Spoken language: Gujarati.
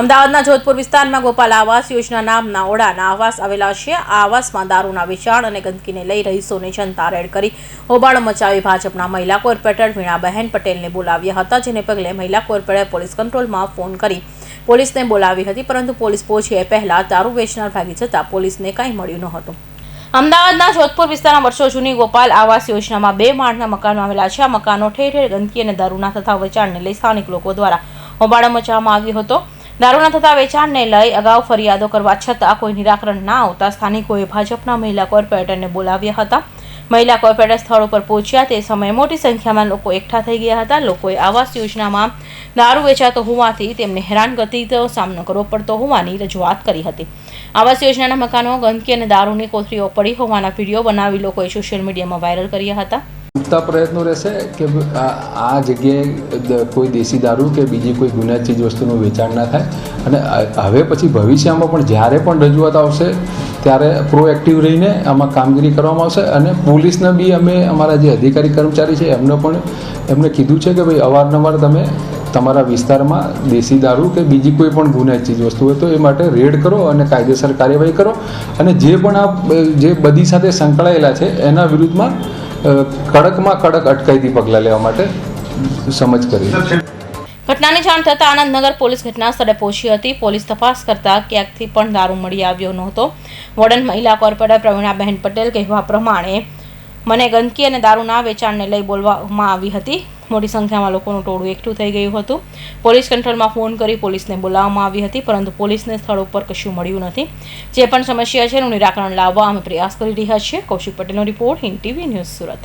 અમદાવાદના જોધપુર વિસ્તારમાં ગોપાલ આવાસ યોજના નામના ઓડાના આવાસ આવેલા છે. આ આવાસમાં દારૂના વેચાણ અને ગંદકીને લઈ રહીશોને જનતા રેડ કરી. હોબાળો મચાવી ભાજપના મહિલા કોર્પોરેટર વીણાબહેન પટેલને બોલાવ્યા હતા, જેને પગલે મહિલા કોર્પોરેટર પોલીસ કંટ્રોલમાં ફોન કરી પોલીસને બોલાવી હતી, પરંતુ પોલીસ પહોંચી પહેલા દારૂ વેચનાર ભાગી જતા પોલીસને કંઈ મળ્યું ન અમદાવાદના જોધપુર વિસ્તારમાં વર્ષો જૂની ગોપાલ આવાસ યોજનામાં બે માળના મકાનો આવેલા છે. આ મકાનો ઠેર ઠેર ગંદકી અને દારૂના તથા વેચાણને લઈ સ્થાનિક લોકો દ્વારા હોબાળો મચાવવામાં આવ્યો હતો. દારૂના થતા વેચાણને લઈ અગાઉ ફરિયાદો કરવા છતાં કોઈ નિરાકરણ ના આવતા સ્થાનિકોએ ભાજપના મહિલા કોર્પોરેટરને બોલાવ્યા હતા. મહિલા કોર્પોરેટર સ્થળ ઉપર પહોંચ્યા તે સમયે મોટી સંખ્યામાં લોકો એકઠા થઈ ગયા હતા. લોકોએ આવાસ યોજનામાં દારૂ વેચાતો હોવાથી તેમને હેરાનગતિનો સામનો કરવો પડતો હોવાની રજૂઆત કરી હતી. આવાસ યોજનાના મકાનો, ગંદકી અને દારૂની કોથળીઓ પડી હોવાના વીડિયો બનાવી લોકોએ સોશિયલ મીડિયામાં વાયરલ કર્યા હતા. પૂરતા પ્રયત્નો રહેશે કે આ જગ્યાએ કોઈ દેશી દારૂ કે બીજી કોઈ ગુના ચીજ વસ્તુનું વેચાણ ના થાય? અને હવે પછી ભવિષ્યમાં પણ જ્યારે પણ રજૂઆત આવશે, ત્યારે પ્રોએક્ટિવ રહીને આમાં કામગીરી કરવામાં આવશે અને પોલીસને બી અમે અમારા જે અધિકારી કર્મચારી છે, એમને પણ એમને કીધું છે કે ભાઈ અવારનવાર તમે તમારા વિસ્તારમાં દેશી દારૂ કે બીજી કોઈ પણ ગુના ચીજ વસ્તુ હોય તો એ માટે રેડ કરો અને કાયદેસર કાર્યવાહી કરો. અને જે પણ આ જે બધી સાથે સંકળાયેલા છે, એના વિરુદ્ધમાં કડકમાં કડક અટકાયતી પગલાં લેવા માટે સમજ કરી. ઘટનાની જાણ થતાં આનંદનગર પોલીસ ઘટના સ્થળે પહોંચી હતી. પોલીસ તપાસ કરતા ક્યાંકથી પણ દારૂ મળી આવ્યો નહોતો. વોર્ડન મહિલા કોર્પોરેટર પ્રવીણાબહેન પટેલ કહેવા પ્રમાણે, મને ગંદકી અને દારૂના વેચાણને લઈ બોલવામાં આવી હતી. મોટી સંખ્યામાં લોકોનું ટોળું એકઠું થઈ ગયું હતું. પોલીસ કંટ્રોલમાં ફોન કરી પોલીસને બોલાવવામાં આવી હતી, પરંતુ પોલીસને સ્થળ ઉપર કશું મળ્યું નથી. જે પણ સમસ્યા છે એનું નિરાકરણ લાવવા અમે પ્રયાસ કરી રહ્યા છીએ. કૌશિક પટેલનો report Hind TV news Surat.